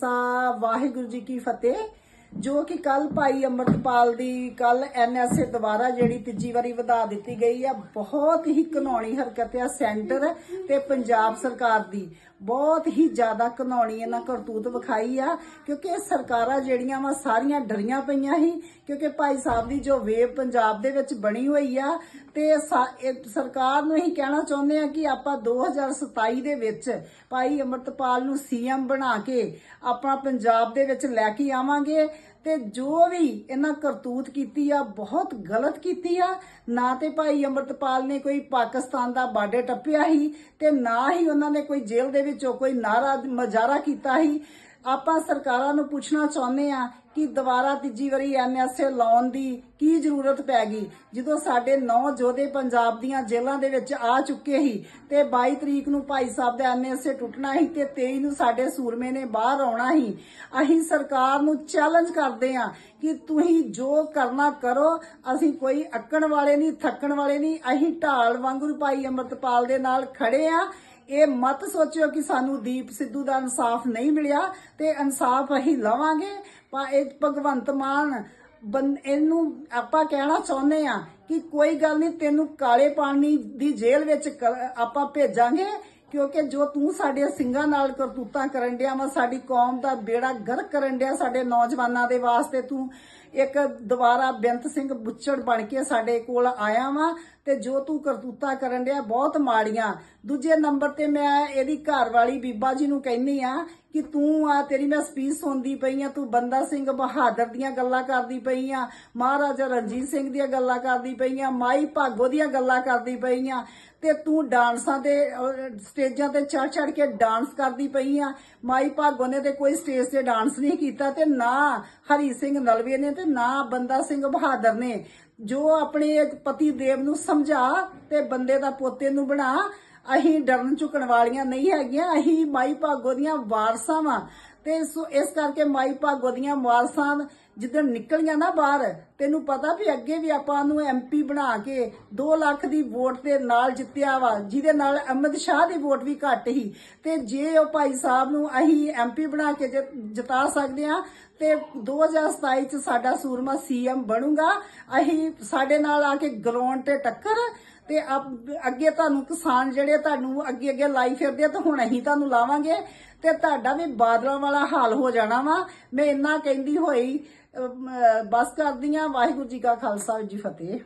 ਸਾ ਵਾਹਿਗੁਰੂ ਜੀ ਕੀ ਫਤਿਹ। ਜੋ ਕਿ ਕੱਲ ਭਾਈ ਅੰਮ੍ਰਿਤਪਾਲ ਦੀ ਕੱਲ ਐਨਐਸਏ ਦੁਬਾਰਾ ਜਿਹੜੀ ਤੀਜੀ ਵਾਰੀ ਵਧਾ ਦਿੱਤੀ ਗਈ ਆ ਬਹੁਤ ਹੀ ਘਨੌਣੀ ਹਰਕਤ ਆ ਸੈਂਟਰ ਤੇ ਪੰਜਾਬ ਸਰਕਾਰ ਦੀ। ਬਹੁਤ ਹੀ ਜ਼ਿਆਦਾ ਘਨੌਣੀ ਇਹਨਾਂ ਕਰਤੂਤ ਵਿਖਾਈ ਆ, ਕਿਉਂਕਿ ਇਹ ਸਰਕਾਰਾਂ ਜਿਹੜੀਆਂ ਵਾ ਸਾਰੀਆਂ ਡਰੀਆਂ ਪਈਆਂ ਸੀ, ਕਿਉਂਕਿ ਭਾਈ ਸਾਹਿਬ ਦੀ ਜੋ ਵੇਵ ਪੰਜਾਬ ਦੇ ਵਿੱਚ ਬਣੀ ਹੋਈ ਆ, ਤੇ ਸਾ- ਸਰਕਾਰ ਨੂੰ ਹੀ ਕਹਿਣਾ ਚਾਹੁੰਦੇ ਆ ਕਿ ਆਪਾਂ 2027 ਦੇ ਵਿੱਚ ਭਾਈ ਅੰਮ੍ਰਿਤਪਾਲ ਨੂੰ ਸੀਐਮ ਬਣਾ ਕੇ ਆਪਣਾ ਪੰਜਾਬ ਦੇ ਵਿੱਚ ਲੈ ਕੇ ਆਵਾਂਗੇ ਤੇ ਜੋ ਵੀ ਇਹਨਾਂ ਕਰਤੂਤ ਕੀਤੀ ਆ, ਬਹੁਤ ਗਲਤ ਕੀਤੀ ਆ। ਨਾ ਤੇ ਭਾਈ ਅੰਮ੍ਰਿਤਪਾਲ ਨੇ ਕੋਈ ਪਾਕਿਸਤਾਨ ਦਾ ਬਾਰਡਰ ਟੱਪਿਆ ਸੀ ਤੇ ਨਾ ਹੀ ਉਹਨਾਂ ਨੇ ਕੋਈ ਜੇਲ੍ਹ ਦੇ ਵਿੱਚੋਂ ਕੋਈ ਨਾਰਾ, ਮਜ਼ਾਰਾ ਕੀਤਾ ਸੀ। ਆਪਾਂ ਸਰਕਾਰਾਂ ਨੂੰ ਪੁੱਛਣਾ ਚਾਹੁੰਦੇ ਆ ਕਿ ਦੁਬਾਰਾ ਤੀਜੀ ਵਾਰੀ ਐਨਐਸਏ ਲਾਉਣ ਦੀ ਕੀ ਜ਼ਰੂਰਤ ਪੈ ਗਈ? ਜਦੋਂ ਸਾਡੇ ਨੌ ਯੋਧੇ ਪੰਜਾਬ ਦੀਆਂ ਜੇਲ੍ਹਾਂ ਦੇ ਵਿੱਚ ਆ ਚੁੱਕੇ ਸੀ ਤੇ 22 ਤਰੀਕ ਨੂੰ ਭਾਈ ਸਾਹਿਬ ਦਾ ਐਨਐਸਏ ਟੁੱਟਣਾ ਸੀ ਤੇ 23 ਨੂੰ ਸਾਡੇ ਸੂਰਮੇ ਨੇ ਬਾਹਰ ਆਉਣਾ ਸੀ, ਅਸੀਂ ਸਰਕਾਰ ਨੂੰ ਚੈਲੰਜ ਕਰਦੇ ਆ ਕਿ ਤੁਸੀਂ ਜੋ ਕਰਨਾ ਕਰੋ, ਅਸੀਂ ਕੋਈ ਅੱਕਣ ਵਾਲੇ ਨਹੀਂ, ਥੱਕਣ ਵਾਲੇ ਨਹੀਂ, ਅਸੀਂ ਢਾਲ ਵਾਂਗੂ ਭਾਈ ਅੰਮ੍ਰਿਤਪਾਲ ਦੇ ਨਾਲ ਖੜੇ ਆ ਇਹ ਮਤ ਸੋਚਿਓ ਕਿ ਸਾਨੂੰ ਦੀਪ ਸਿੱਧੂ ਦਾ ਇਨਸਾਫ ਨਹੀਂ ਮਿਲਿਆ ਤੇ ਇਨਸਾਫ ਅਸੀਂ ਲਵਾਂਗੇ। ਪਰ ਇਹ ਭਗਵੰਤ ਮਾਨ ਬੰ- ਇਹਨੂੰ ਆਪਾਂ ਕਹਿਣਾ ਚਾਹੁੰਦੇ ਆ ਕਿ ਕੋਈ ਗੱਲ ਨਹੀਂ, ਤੈਨੂੰ ਕਾਲੇ ਪਾਣੀ ਦੀ ਜੇਲ੍ਹ ਵਿੱਚ ਕ- ਆਪਾਂ ਭੇਜਾਂਗੇ, ਕਿਉਂਕਿ ਜੋ ਤੂੰ ਸਾਡੇ ਸਿੰਘਾਂ ਨਾਲ ਕਰਤੂਤਾਂ ਕਰਨ ਡਿਆ ਵਾ, ਸਾਡੀ ਕੌਮ ਦਾ ਬੇੜਾ ਗਰਕ ਕਰਨ ਡਿਆ ਸਾਡੇ ਨੌਜਵਾਨਾਂ ਦੇ ਵਾਸਤੇ ਤੂੰ। ਇੱਕ ਦੁਬਾਰਾ ਬੇਅੰਤ ਸਿੰਘ ਬੁੱਚੜ ਬਣ ਕੇ ਸਾਡੇ ਕੋਲ ਆਇਆ ਵਾ ਤੇ ਜੋ ਤੂੰ ਕਰਤੂਤਾ ਕਰਨ ਡਿਆ ਬਹੁਤ ਮਾੜੀਆਂ। ਦੂਜੇ ਨੰਬਰ ਤੇ ਮੈਂ ਇਹਦੀ ਘਰ ਵਾਲੀ ਬੀਬਾ ਜੀ ਨੂੰ ਕਹਿੰਨੀ ਆ ਕਿ ਤੂੰ ਆ, ਤੇਰੀ ਮੈਂ ਸਪੀਚ ਸੁਣਦੀ ਪਈ ਆ, ਤੂੰ ਬੰਦਾ ਸਿੰਘ ਬਹਾਦਰ ਦੀਆਂ ਗੱਲਾਂ ਕਰਦੀ ਪਈ ਆ, ਮਹਾਰਾਜਾ ਰਣਜੀਤ ਸਿੰਘ ਦੀਆਂ ਗੱਲਾਂ ਕਰਦੀ ਪਈ ਆ, ਮਾਈ ਭਾਗੋ ਦੀਆਂ ਗੱਲਾਂ ਕਰਦੀ ਪਈ ਆ ਤੇ ਤੂੰ ਡਾਂਸਾਂ ਤੇ ਸਟੇਜਾਂ ਤੇ ਚੜ ਚੜ ਕੇ ਡਾਂਸ ਕਰਦੀ ਪਈ ਆ। ਮਾਈ ਭਾਗੋ ਨੇ ਤੇ ਕੋਈ ਸਟੇਜ ਤੇ ਡਾਂਸ ਨਹੀਂ ਕੀਤਾ ਤੇ ਨਾ ਹਰੀ ਸਿੰਘ ਨਲਵੇ ਨੇ ਤੇ ਨਾ ਬੰਦਾ ਸਿੰਘ ਬਹਾਦਰ ਨੇ। ਜੋ ਆਪਣੇ ਪਤੀ ਦੇਵ ਨੂੰ ਸਮਝਾ ਤੇ ਬੰਦੇ ਦਾ ਪੋਤੇ ਨੂੰ ਬਣਾ, ਅਸੀਂ ਡਰਨ ਝੁਕਣ ਵਾਲੀਆਂ ਨਹੀਂ ਹੈਗੀਆਂ, ਅਸੀਂ ਮਾਈ ਭਾਗੋ ਦੀਆਂ ਵਾਰਸਾਂ ਵਾਂ। ਤੇ ਸੋ, ਇਸ ਕਰਕੇ ਮਾਈ ਭਾਗੋ ਦੀਆਂ ਵਾਰਸਾਂ ਜਿੱਦਣ ਨਿਕਲੀਆਂ ਨਾ ਬਾਹਰ, ਤੈਨੂੰ ਪਤਾ ਵੀ ਅੱਗੇ ਵੀ ਆਪਾਂ ਨੂੰ ਐਮਪੀ ਬਣਾ ਕੇ 2 ਲੱਖ ਦੀ ਵੋਟ ਦੇ ਨਾਲ ਜਿੱਤਿਆ ਵਾ, ਜਿਹਦੇ ਨਾਲ ਅਮਿਤ ਸ਼ਾਹ ਦੀ ਵੋਟ ਵੀ ਘੱਟ ਸੀ ਤੇ ਜੇ ਉਹ ਭਾਈ ਸਾਹਿਬ ਨੂੰ ਅਸੀਂ ਐਮਪੀ ਬਣਾ ਕੇ ਜਿ- ਜਿਤਾ ਸਕਦੇ ਆ ਤੇ 2027 ਚ ਸਾਡਾ ਸੂਰਮਾ ਸੀਐਮ ਬਣੂਗਾ। ਅਸੀਂ ਸਾਡੇ ਨਾਲ ਆ ਕੇ ਗਰਾਊਂਡ ਤੇ ਟੱਕਰ, ਤੇ ਅਬ- ਅੱਗੇ ਤੁਹਾਨੂੰ ਕਿਸਾਨ ਜਿਹੜੇ ਤੁਹਾਨੂੰ ਅੱਗੇ ਅੱਗੇ ਲਾਈ ਫਿਰਦੇ ਆ, ਤਾਂ ਹੁਣ ਅਸੀਂ ਤੁਹਾਨੂੰ ਲਾਵਾਂਗੇ। ਤੇ ਤੁਹਾਡਾ ਵੀ ਬਾਦਲਾਂ ਵਾਲਾ ਹਾਲ ਹੋ ਜਾਣਾ ਵਾ। ਮੈਂ ਇੰਨਾ ਕਹਿੰਦੀ ਹੋਈ ਅਮ, ਅਹ, ਬਸ ਕਰਦੀ ਆ। ਵਾਹਿਗੁਰੂ ਜੀ ਕਾ ਖਾਲਸਾ ਜੀ ਫਤਿਹ।